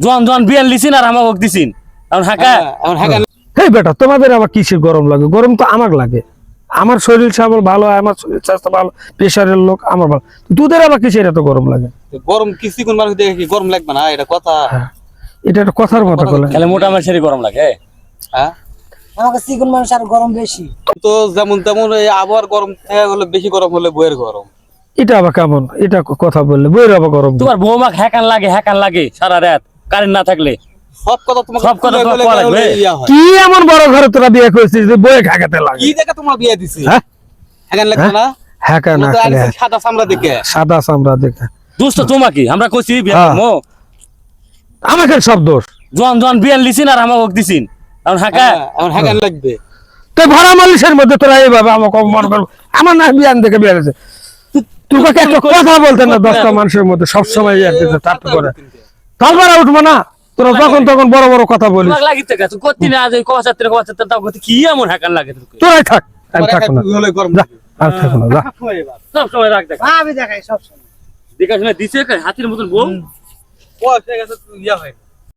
জোয়ান জোয়ান বিয়ান লিছিন আর আমাকে দিছিন এখন হাকা হ্যাঁ, এখন হাঁকা হেই বেটা তোমাদের আবার কিসের গরম লাগে? গরম তো আমার লাগে। আমার শরীর সাবল ভালো হয় আমার শরীর স্বাস্থ্য ভালো প্রেশারের লোক আমার ভালো। তোদের আবার কিসের এত গরম লাগে? গরম কিস্তি কোন মানুষ দেখে কি গরম লাগবে না? এটা কথা। এটা একটা কথার কথা বলে। তাহলে মোটা মানুষেরই গরম লাগে হ্যাঁ? আমাকে চিকন মানুষ আর গরম বেশি। তো যেমন তেমন এই আবহাওয়ার গরম হলে বেশি গরম হলে বইয়ের গরম। এটা আবার কেমন? এটা কথা বললে বইয়ের আবার গরম। তোমার বৌমাক হ্যাকান লাগে হ্যাকান লাগে সারা রাত। কারেন্ট না থাকলে? সব কথা তোমাকে সব কথা খুলে তোমার বলে লাগবে। কি এমন বড় ঘরে তোরা বিয়ে করেছিস যে বইয়ে খাগাতে লাগে? কি দেখে তোমার বিয়ে দিছি? হ্যাঁ? লাগবে না? হ্যাঁ কেন তো সাদা চামড়া দেখে। সাদা চামড়া দেখে। তোমাকে আমরা কইছি বিয়া হ্যাঁ। করব। আমাকে সব দোষ। জোয়ান জোয়ান বিয়ান লিছিন আর আমাকে দিছিন এখন হাকা হ্যাঁ, এখন হাঁকান লাগবে। তো ভাড়া মালিশের মধ্যে তোরা এইভাবে আমাকে অপমান করব। আমার না বিয়ান দেখে বিয়ে হয়েছে। তোকে একটা কথা বলতে না দশটা মানুষের মধ্যে সবসময় তাপ তারপরে উঠবো না? তোরা যখন তখন বড় বড় কথা বলিস। কি এমন হাকান লাগে তোরাই থাক আমি থাকব না। আর সব সময় রাখ দেখ আমি দেখাই সব সময় দেখে শুনে দিছে হাতির মতন বউ? বয়স ইয়া হয় না।